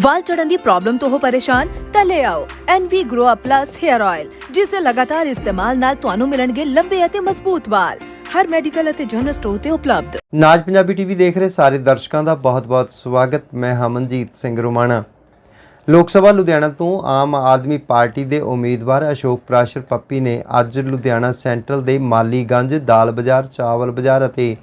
ਵਾਲ ਝੜਨ ਦੀ problem ਤੋਂ ਹੋ ਪਰੇਸ਼ਾਨ, ਤਾਂ ਲੈ ਆਓ NV Grow Up Plus Hair Oil ਜਿਸ ਦੇ ਲਗਾਤਾਰ ਇਸਤੇਮਾਲ ਨਾਲ ਤੁਹਾਨੂੰ ਮਿਲਣਗੇ ਲੰਬੇ ਅਤੇ ਮਜ਼ਬੂਤ ਵਾਲ। ਹਰ ਮੈਡੀਕਲ ਅਤੇ ਜਨਰਲ ਸਟੋਰ ਤੇ ਉਪਲਬਧ। ਨਾਜ ਪੰਜਾਬੀ ਟੀਵੀ ਦੇਖ ਰਹੇ ਸਾਰੇ ਦਰਸ਼ਕਾਂ ਦਾ ਬਹੁਤ-ਬਹੁਤ ਸਵਾਗਤ। ਮੈਂ ਹਮਨਜੀਤ ਸਿੰਘ ਰੁਮਾਣਾ। ਲੋਕ ਸਭਾ ਲੁਧਿਆਣਾ ਤੋਂ ਆਮ ਆਦਮੀ ਪਾਰਟੀ ਦੇ ਉਮੀਦਵਾਰ ਅਸ਼ੋਕ ਪ੍ਰਾਸ਼ਰ ਪੱਪੀ ਨੇ ਅੱਜ ਲੁਧਿਆਣਾ ਸੈਂਟਰਲ ਦੇ ਮਾਲੀਗੰਜ ਦਾਲ ਬਾਜ਼ਾਰ, ਚਾਵਲ ਬਾਜ਼ਾਰ ਅਤੇ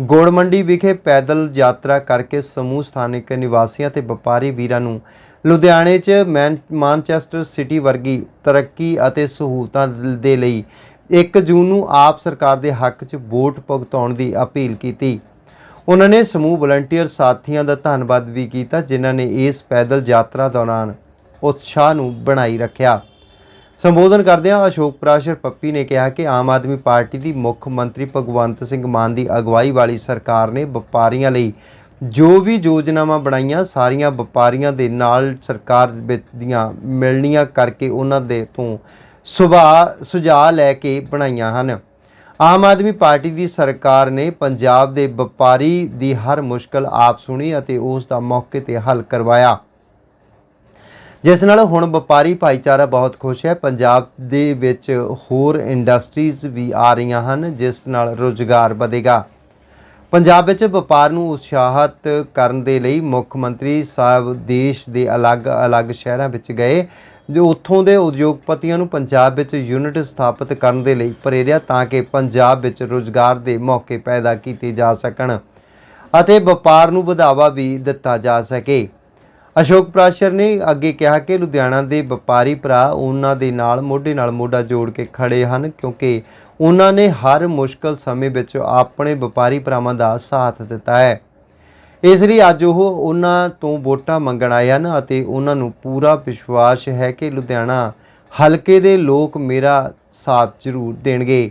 ਗੋੜ ਮੰਡੀ ਵਿਖੇ ਪੈਦਲ ਯਾਤਰਾ ਕਰਕੇ ਸਮੂਹ ਸਥਾਨਕ ਨਿਵਾਸੀਆਂ ਤੇ ਵਪਾਰੀ ਵੀਰਾਂ ਨੂੰ ਲੁਧਿਆਣੇ 'ਚ ਮੈਨ, ਮਾਨਚੈਸਟਰ ਸਿਟੀ ਵਰਗੀ ਤਰੱਕੀ ਅਤੇ ਸਹੂਲਤਾਂ ਦੇ ਲਈ 1 ਜੂਨ ਨੂੰ ਆਪ ਸਰਕਾਰ ਦੇ ਹੱਕ 'ਚ ਵੋਟ ਭੁਗਤਾਉਣ ਦੀ ਅਪੀਲ ਕੀਤੀ। ਉਹਨਾਂ ਨੇ ਸਮੂਹ ਵਲੰਟੀਅਰ ਸਾਥੀਆਂ ਦਾ ਧੰਨਵਾਦ ਵੀ ਕੀਤਾ, ਜਿਨ੍ਹਾਂ ਨੇ ਇਸ ਪੈਦਲ ਯਾਤਰਾ ਦੌਰਾਨ ਉਤਸ਼ਾਹ ਨੂੰ ਬਣਾਈ ਰੱਖਿਆ। ਸੰਬੋਧਨ ਕਰਦਿਆਂ ਅਸ਼ੋਕ ਪ੍ਰਾਸ਼ਰ ਪੱਪੀ ਨੇ ਕਿਹਾ ਕਿ ਆਮ ਆਦਮੀ ਪਾਰਟੀ ਦੀ ਮੁੱਖ ਮੰਤਰੀ ਭਗਵੰਤ ਸਿੰਘ ਮਾਨ ਦੀ ਅਗਵਾਈ ਵਾਲੀ ਸਰਕਾਰ ਨੇ ਵਪਾਰੀਆਂ ਲਈ ਜੋ ਵੀ ਯੋਜਨਾਵਾਂ ਬਣਾਈਆਂ, ਸਾਰੀਆਂ ਵਪਾਰੀਆਂ ਦੇ ਨਾਲ ਸਰਕਾਰ ਵਿੱਚ ਦੀਆਂ ਮਿਲਣੀਆਂ ਕਰਕੇ ਉਹਨਾਂ ਦੇ ਤੋਂ ਸੁਭਾਅ, ਸੁਝਾਅ ਲੈ ਕੇ ਬਣਾਈਆਂ ਹਨ। ਆਮ ਆਦਮੀ ਪਾਰਟੀ ਦੀ ਸਰਕਾਰ ਨੇ ਪੰਜਾਬ ਦੇ ਵਪਾਰੀ ਦੀ ਹਰ ਮੁਸ਼ਕਲ ਆਪ ਸੁਣੀ ਅਤੇ ਉਸ ਦਾ ਮੌਕੇ ਤੇ ਹੱਲ ਕਰਵਾਇਆ। ਜਿਸ ਨਾਲ ਹੁਣ ਵਪਾਰੀ ਭਾਈਚਾਰਾ ਬਹੁਤ ਖੁਸ਼ ਹੈ। ਪੰਜਾਬ ਦੇ ਵਿੱਚ ਹੋਰ ਇੰਡਸਟਰੀਜ਼ ਵੀ ਆ ਰਹੀਆਂ ਹਨ, ਜਿਸ ਨਾਲ ਰੋਜ਼ਗਾਰ ਵਧੇਗਾ। ਪੰਜਾਬ ਵਿੱਚ ਵਪਾਰ ਨੂੰ ਉਤਸ਼ਾਹਿਤ ਕਰਨ ਦੇ ਲਈ ਮੁੱਖ ਮੰਤਰੀ ਸਾਹਿਬ ਦੇਸ਼ ਦੇ ਅਲੱਗ-ਅਲੱਗ ਸ਼ਹਿਰਾਂ ਵਿੱਚ ਗਏ, ਜੋ ਉੱਥੋਂ ਦੇ ਉਦਯੋਗਪਤੀਆਂ ਨੂੰ ਪੰਜਾਬ ਵਿੱਚ ਯੂਨਿਟ ਸਥਾਪਿਤ ਕਰਨ ਦੇ ਲਈ ਪ੍ਰੇਰਿਆ ਤਾਂ ਕਿ ਪੰਜਾਬ ਵਿੱਚ ਰੋਜ਼ਗਾਰ ਦੇ ਮੌਕੇ ਪੈਦਾ ਕੀਤੇ ਜਾ ਸਕਣ ਅਤੇ ਵਪਾਰ ਨੂੰ ਵਧਾਵਾ ਵੀ ਦਿੱਤਾ ਜਾ ਸਕੇ। ਅਸ਼ੋਕ ਪ੍ਰਾਸ਼ਰ ਨੇ ਅੱਗੇ ਕਿਹਾ ਕਿ ਲੁਧਿਆਣਾ ਦੇ ਵਪਾਰੀ ਭਰਾ ਉਹਨਾਂ ਦੇ ਨਾਲ ਮੋਢੇ ਨਾਲ ਮੋਢਾ ਜੋੜ ਕੇ ਖੜੇ ਹਨ ਕਿਉਂਕਿ ਉਹਨਾਂ ਨੇ ਹਰ ਮੁਸ਼ਕਲ ਸਮੇਂ ਵਿੱਚ ਆਪਣੇ ਵਪਾਰੀ ਭਰਾਵਾਂ ਦਾ ਸਾਥ ਦਿੱਤਾ ਹੈ। ਇਸ ਲਈ ਅੱਜ ਉਹ ਉਹਨਾਂ ਤੋਂ ਵੋਟਾਂ ਮੰਗਣ ਆਏ ਹਨ ਅਤੇ ਉਹਨਾਂ ਨੂੰ ਪੂਰਾ ਵਿਸ਼ਵਾਸ ਹੈ ਕਿ ਲੁਧਿਆਣਾ ਹਲਕੇ ਦੇ ਲੋਕ ਮੇਰਾ ਸਾਥ ਜ਼ਰੂਰ ਦੇਣਗੇ।